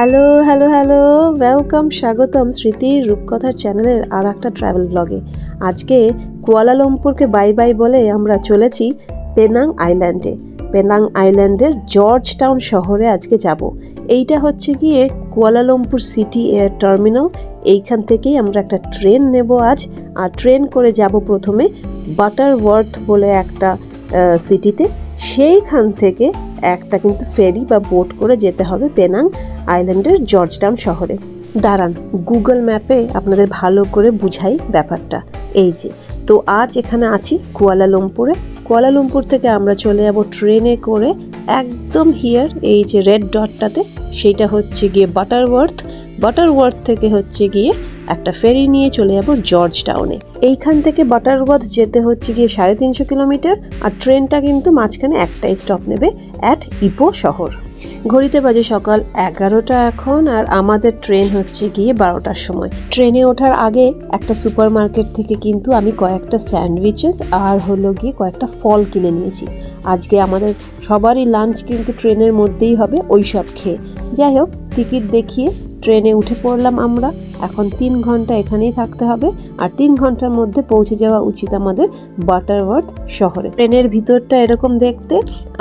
Hello hello hello welcome স্বাগতম স্মৃতির রূপকথার চ্যানেলের আর একটা ট্রাভেল ব্লগে আজকে কুয়ালালামপুরকে বাই বাই বলে আমরা চলেছি পেনাং আইল্যান্ডে পেনাং আইল্যান্ডের জর্জ টাউন শহরে আজকে যাব। এইটা হচ্ছে গিয়ে কুয়ালালামপুর সিটি এয়ার টার্মিনাল এইখান থেকেই আমরা একটা ট্রেন নেব আজ। আর ট্রেন করে যাব প্রথমে বাটার ওয়ার্থ বলে একটা সিটিতে সেইখান থেকে একটা কিন্তু ফেরি বা বোট করে যেতে হবে পেনাং আইল্যান্ডের জর্জটাউন শহরে। দাঁড়ান, গুগল ম্যাপে আপনাদের ভালো করে বুঝাই ব্যাপারটা। এই যে, তো আজ এখানে আছি কুয়ালালামপুরে কুয়ালালামপুর থেকে আমরা চলে যাব ট্রেনে করে একদম হিয়ার এই যে রেড ডটটাতে সেইটা হচ্ছে গিয়ে বাটারওয়ার্থ বাটারওয়ার্থ থেকে হচ্ছে গিয়ে একটা ফেরি নিয়ে চলে যাব জর্জ টাউনে এইখান থেকে বাটারওয়ার্থ যেতে হচ্ছে গিয়ে সাড়ে তিনশো কিলোমিটার আর ট্রেনটা কিন্তু মাঝখানে একটাই স্টপ নেবে অ্যাট ইপো শহর। ঘড়িতে বাজে সকাল এগারোটা এখন আর আমাদের ট্রেন হচ্ছে গিয়ে বারোটার সময়। ট্রেনে ওঠার আগে একটা সুপার মার্কেট থেকে কিন্তু আমি কয়েকটা স্যান্ডউইচেস আর হলো গিয়ে কয়েকটা ফল কিনে নিয়েছি। আজকে আমাদের সবারই লাঞ্চ কিন্তু ট্রেনের মধ্যেই হবে, ওই সব খেয়ে। যাই হোক, টিকিট দেখিয়ে ট্রেনে উঠে পড়লাম আমরা। এখন তিন ঘণ্টা এখানেই থাকতে হবে আর তিন ঘণ্টার মধ্যে পৌঁছে যাওয়া উচিত আমাদের বাটারওয়ার্থ শহরে। ট্রেনের ভিতরটা এরকম দেখতে,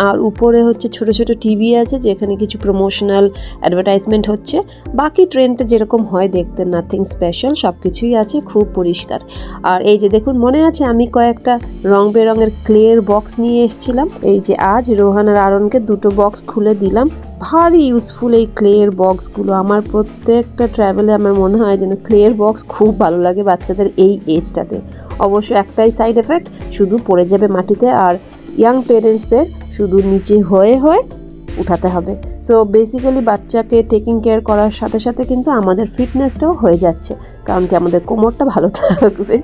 আর উপরে হচ্ছে ছোট ছোট টিভি আছে যেখানে কিছু প্রমোশনাল অ্যাডভার্টাইজমেন্ট হচ্ছে। বাকি ট্রেনটা যেরকম হয় দেখতে নাথিং স্পেশাল সব কিছুই আছে, খুব পরিষ্কার। আর এই যে দেখুন, মনে আছে আমি কয়েকটা রং বেরঙের ক্লের বক্স নিয়ে এসেছিলাম। এই যে আজ রোহান আর আরনকে দুটো বক্স খুলে দিলাম। ভারী ইউজফুল এই ক্লের বক্সগুলো আমার প্রত্যেকটা ট্র্যাভেলে আমার মনে হয় যেন ক্লের বক্স খুব ভালো লাগে বাচ্চাদের এই এজটাতে অবশ্য একটাই সাইড এফেক্ট শুধু পড়ে যাবে মাটিতে আর ইয়াং পেরেন্টসদের শুধু নিচে হয়ে হয়ে উঠাতে হবে। সো বেসিক্যালি বাচ্চাকে টেকিং কেয়ার করার সাথে সাথে কিন্তু আমাদের ফিটনেসটাও হয়ে যাচ্ছে। কারণ কি আমাদের কোমরটা ভালো থাকবে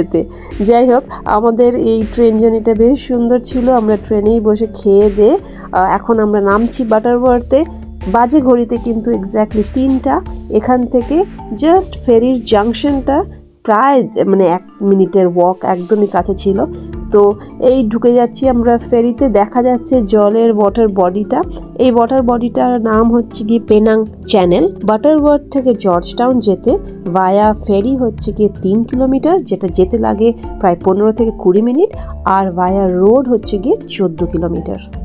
এতে। যাই হোক, আমাদের এই ট্রেন জার্নিটা বেশ সুন্দর ছিল। আমরা ট্রেনেই বসে খেয়ে দিয়ে এখন আমরা নামছি বাটারওয়ার্থে বাজে ঘড়িতে কিন্তু এক্স্যাক্টলি তিনটা। এখান থেকে জাস্ট ফেরির জাংশনটা প্রায় মানে এক মিনিটের ওয়াক একদমই কাছে ছিল। তো এই ঢুকে যাচ্ছি আমরা ফেরিতে। দেখা যাচ্ছে জলের ওয়াটার বডিটা এই ওয়াটার বডিটার নাম হচ্ছে গিয়ে পেনাং চ্যানেল বাটার বাটারওয়ার্ড থেকে জর্জ টাউন যেতে ভায়া ফেরি হচ্ছে গিয়ে তিন কিলোমিটার যেটা যেতে লাগে প্রায় পনেরো থেকে কুড়ি মিনিট, আর ভায়া রোড হচ্ছে গিয়ে চোদ্দ কিলোমিটার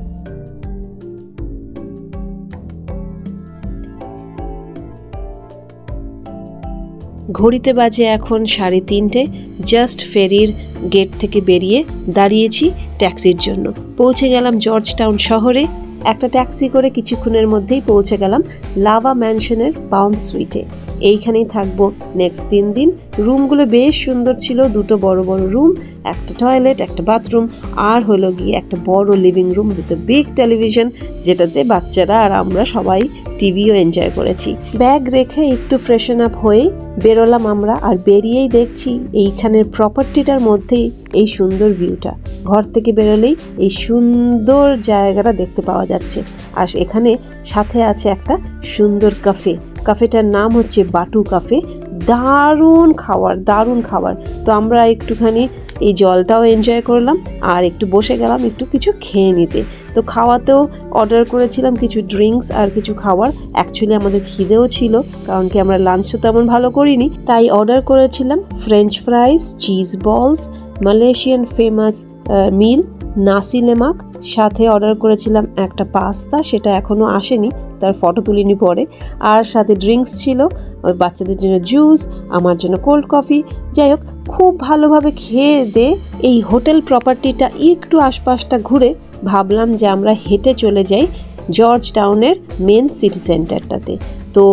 ঘড়িতে বাজে এখন সাড়ে তিনটে। জাস্ট ফেরির গেট থেকে বেরিয়ে দাঁড়িয়েছি ট্যাক্সির জন্য। পৌঁছে গেলাম জর্জ টাউন শহরে। একটা ট্যাক্সি করে কিছুক্ষণের মধ্যেই পৌঁছে গেলাম লাভা ম্যানশনের পাউন্ড সুইটে এইখানেই থাকব নেক্সট তিন দিন। রুমগুলো বেশ সুন্দর ছিল, দুটো বড় বড় রুম, একটা টয়লেট, একটা বাথরুম, আর হলো গিয়ে একটা বড় living room with big television যেটাতে বাচ্চারা আর আমরা সবাই টিভিও এনজয় করেছি। ব্যাগ রেখে একটু ফ্রেশন আপ হয়েই বেরোলাম আমরা আর বেরিয়েই দেখছি এইখানের প্রপার্টিটার মধ্যেই এই সুন্দর ভিউটা ঘর থেকে বেরোলেই এই সুন্দর জায়গাটা দেখতে পাওয়া যাচ্ছে। আর এখানে সাথে আছে একটা সুন্দর কাফে কাফেটার নাম হচ্ছে বাটু কাফে দারুণ খাওয়ার, দারুণ খাবার তো আমরা একটুখানি এই জলটাও এনজয় করলাম, আর একটু বসে গেলাম একটু কিছু খেয়ে নিতে। তো খাওয়াতেও অর্ডার করেছিলাম কিছু ড্রিঙ্কস আর কিছু খাবার অ্যাকচুয়ালি আমাদের খিদেও ছিল, কারণ কি আমরা লাঞ্চ তো তেমন ভালো করিনি। তাই অর্ডার করেছিলাম French fries cheese balls Malaysian famous meal nasi lemak সাথে অর্ডার করেছিলাম একটা পাস্তা সেটা এখনও আসেনি। তার ফটো তুলে তুলিনি পরে। আর সাথে ড্রিঙ্কস ছিল, ওই বাচ্চাদের জন্য জুস আমার জন্য কোল্ড কফি যাই হোক, খুব ভালোভাবে খেয়ে দে এই হোটেল প্রপার্টিটা একটু আশপাশটা ঘুরে। ভাবলাম যে আমরা হেঁটে চলে যাই জর্জ টাউনের মেন সিটি সেন্টারটাতে তো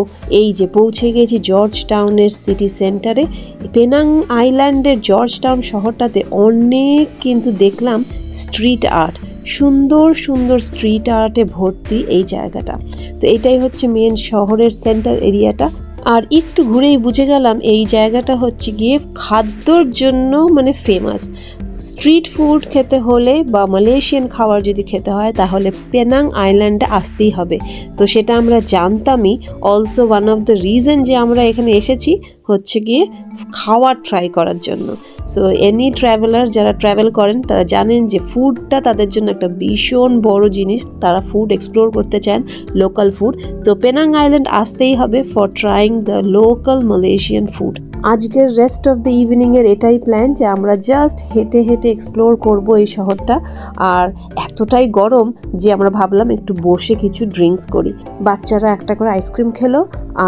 এই যে পৌঁছে গেছি জর্জ টাউনের সিটি সেন্টারে পেনাং আইল্যান্ডের জর্জ টাউন শহরটাতে অনেক কিন্তু দেখলাম স্ট্রিট আর্ট সুন্দর সুন্দর স্ট্রিট আর্টে ভর্তি এই জায়গাটা। তো এটাই হচ্ছে মেন শহরের সেন্টার এরিয়াটা আর একটু ঘুরেই বুঝে গেলাম, এই জায়গাটা হচ্ছে গিয়ে খাদ্যর জন্য মানে ফেমাস স্ট্রিট ফুড খেতে হলে বা মালয়েশিয়ান খাবার যদি খেতে হয়, তাহলে পেনাং আইল্যান্ডে আসতেই হবে। তো সেটা আমরা জানতামই। Also one of the reason যে আমরা এখানে এসেছি হচ্ছে গিয়ে খাওয়ার ট্রাই করার জন্য। সো এনি ট্রাভেলার যারা ট্রাভেল করেন, তারা জানেন যে ফুডটা তাদের জন্য একটা ভীষণ বড় জিনিস। তারা ফুড এক্সপ্লোর করতে চান লোকাল ফুড তো পেনাং আইল্যান্ড আসতেই হবে for trying the local Malaysian food আজকের রেস্ট অফ দ্য ইভিনিংয়ের এটাই প্ল্যান যে আমরা জাস্ট হেঁটে হেঁটে এক্সপ্লোর করব এই শহরটা। আর এতটাই গরম যে আমরা ভাবলাম একটু বসে কিছু ড্রিঙ্কস করি। বাচ্চারা একটা করে আইসক্রিম খেলো,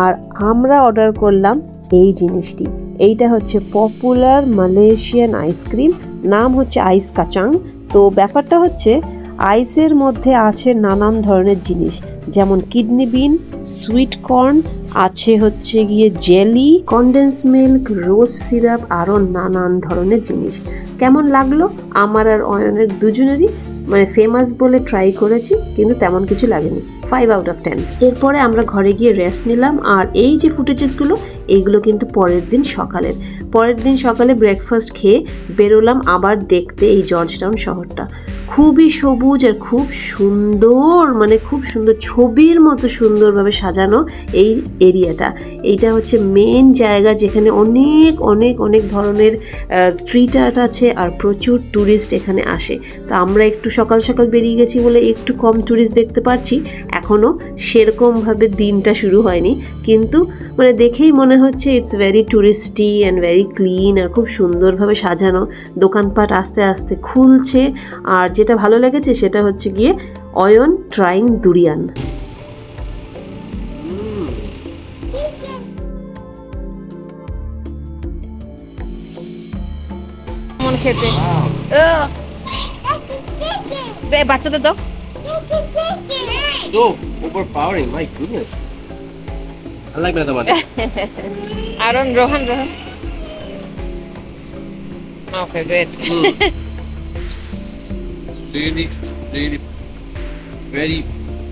আর আমরা অর্ডার করলাম এই জিনিসটি। এইটা হচ্ছে পপুলার মালয়েশিয়ান আইসক্রিম নাম হচ্ছে আইস কাচাং তো ব্যাপারটা হচ্ছে আইসের মধ্যে আছে নানান ধরনের জিনিস, যেমন কিডনি বিন সুইট কর্ন আছে হচ্ছে গিয়ে jelly condense milk rose syrup আরও নানান ধরনের জিনিস। কেমন লাগল? আমার আর অয়নের দুজনেরই মানে ফেমাস বলে ট্রাই করেছি, কিন্তু তেমন কিছু লাগেনি। ফাইভ আউট অফ টেন এরপরে আমরা ঘরে গিয়ে রেস্ট নিলাম, আর এই যে ফুটেজেসগুলো এইগুলো কিন্তু পরের দিন সকালের। পরের দিন সকালে ব্রেকফাস্ট খেয়ে বেরোলাম আবার দেখতে এই জর্জ টাউন শহরটা। খুবই সবুজ আর খুব সুন্দর মানে খুব সুন্দর ছবির মতো সুন্দরভাবে সাজানো এই এরিয়াটা। এইটা হচ্ছে মেন জায়গা যেখানে অনেক অনেক অনেক ধরনের স্ট্রিট আর্ট আছে আর প্রচুর ট্যুরিস্ট এখানে আসে। তো আমরা একটু সকাল সকাল বেরিয়ে গেছি বলে একটু কম ট্যুরিস্ট দেখতে পারছি। এখনও সেরকমভাবে দিনটা শুরু হয়নি। কিন্তু মানে দেখেই মনে হচ্ছে it's very touristy and very clean আর খুব সুন্দরভাবে সাজানো। দোকানপাট আস্তে আস্তে খুলছে আর যেটা ভালো লেগেছে সেটা হচ্ছে গিয়ে অয়ন ট্রাইং দুরিয়ান খেতে। বাচ্চাদের দাও। So overpowering. My goodness. I like another one. Aaron Rohan Rohan okay great Mm. really, really, very,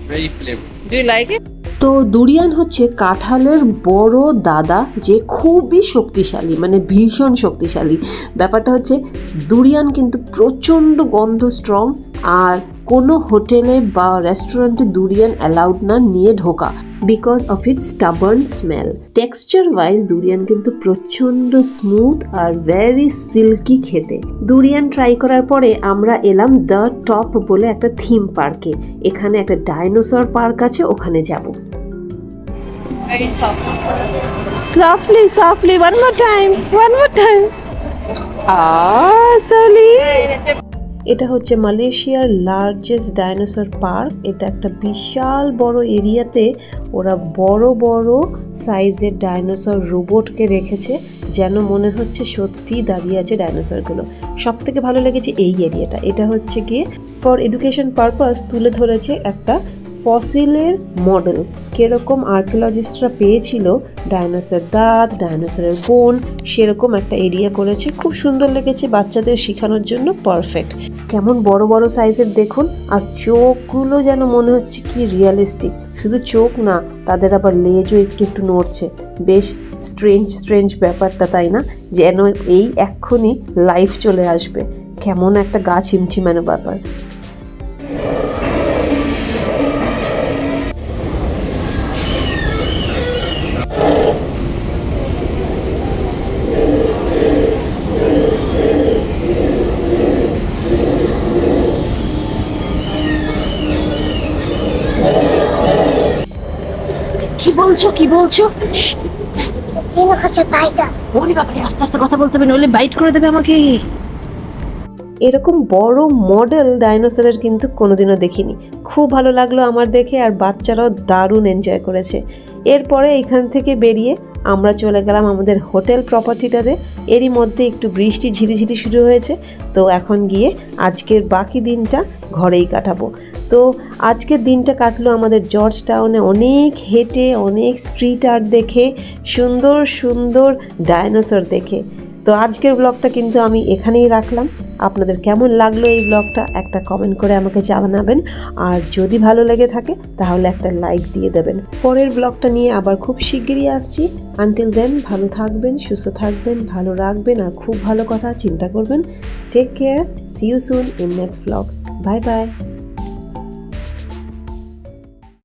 very flavor. Do you like it তো দুরিয়ান হচ্ছে কাঁঠালের বড় দাদা যে খুবই শক্তিশালী মানে ভীষণ শক্তিশালী ব্যাপারটা হচ্ছে দুরিয়ান কিন্তু প্রচণ্ড গন্ধ স্ট্রং আর কোনো হোটেলে বা রেস্টুরেন্টে দুরিয়ান অ্যালাউড না নিয়ে ঢোকা because of it stubborn smell texture wise durian কিন্তু প্রচণ্ড স্মুথ আর ভেরি সিল্কি খেতে। দুরিয়ান ট্রাই করার পরে আমরা এলাম দ্য টপ বলে একটা থিম পার্কে এখানে একটা ডাইনোসর পার্ক আছে ওখানে যাব। Softly, softly, one more time, one more time. Ah, Sally. এটা হচ্ছে মালয়েশিয়ার লার্জেস্ট ডাইনোসর পার্ক এটা একটা বিশাল বড় এরিয়াতে ওরা বড় বড় সাইজের ডাইনোসর রোবটকে রেখেছে, যেন মনে হচ্ছে সত্যি দাঁড়িয়ে আছে ডাইনোসরগুলো সব থেকে ভালো লেগেছে এই এরিয়াটা। এটা হচ্ছে গিয়ে ফর এডুকেশন পারপাস তুলে ধরেছে একটা ফসিলের মডেল। কীরকম আর্কিওলজিস্টরা পেয়েছিল? ডাইনোসর দাঁত ডাইনোসরের বোন সেরকম একটা এরিয়া করেছে। খুব সুন্দর লেগেছে বাচ্চাদের শেখানোর জন্য পারফেক্ট কেমন বড় বড় সাইজের দেখুন, আর চোখগুলো যেন মনে হচ্ছে কি রিয়েলিস্টিক শুধু চোখ না, তাদের আবার লেজও একটু একটু নড়ছে। বেশ স্ট্রেঞ্জ স্ট্রেঞ্জ ব্যাপারটা, তাই না? যেন এই এক্ষুনি লাইফ চলে আসবে। কেমন একটা গা ছিমছিমানো ব্যাপার। বলছো? কি বলছো? ওরে বাবারে আস্তে আস্তে কথা বলতে হবে নইলে বাইট করে দেবে আমাকে। এরকম বড় মডেল ডাইনোসরের কিন্তু কোনোদিনও দেখিনি। খুব ভালো লাগল আমার দেখে আর বাচ্চারাও দারুণ এনজয় করেছে। এরপরে এখান থেকে বেরিয়ে আমরা চলে গেলাম আমাদের হোটেল প্রপার্টিটাতে এরই মধ্যে একটু বৃষ্টি ঝিরিঝিরি শুরু হয়েছে, তো এখন গিয়ে আজকের বাকি দিনটা ঘরেই কাটাবো। তো আজকের দিনটা কাটলো আমাদের জর্জ টাউনে অনেক হেঁটে, অনেক স্ট্রিট আর্ট দেখে, সুন্দর সুন্দর ডায়নোসর দেখে। তো আজকের ব্লগটা কিন্তু আমি এখানেই রাখলাম। আপনাদের কেমন লাগল এই ব্লগটা একটা কমেন্ট করে আমাকে জানাবেন। আর যদি ভালো লেগে থাকে, তাহলে একটা লাইক দিয়ে দেবেন। পরের ব্লগটা নিয়ে আবার খুব শিগগিরই আসছি। আনটিল দেন ভালো থাকবেন, সুস্থ থাকবেন, ভালো রাখবেন, আর খুব ভালো কথা চিন্তা করবেন। Take care see you soon in next blog bye bye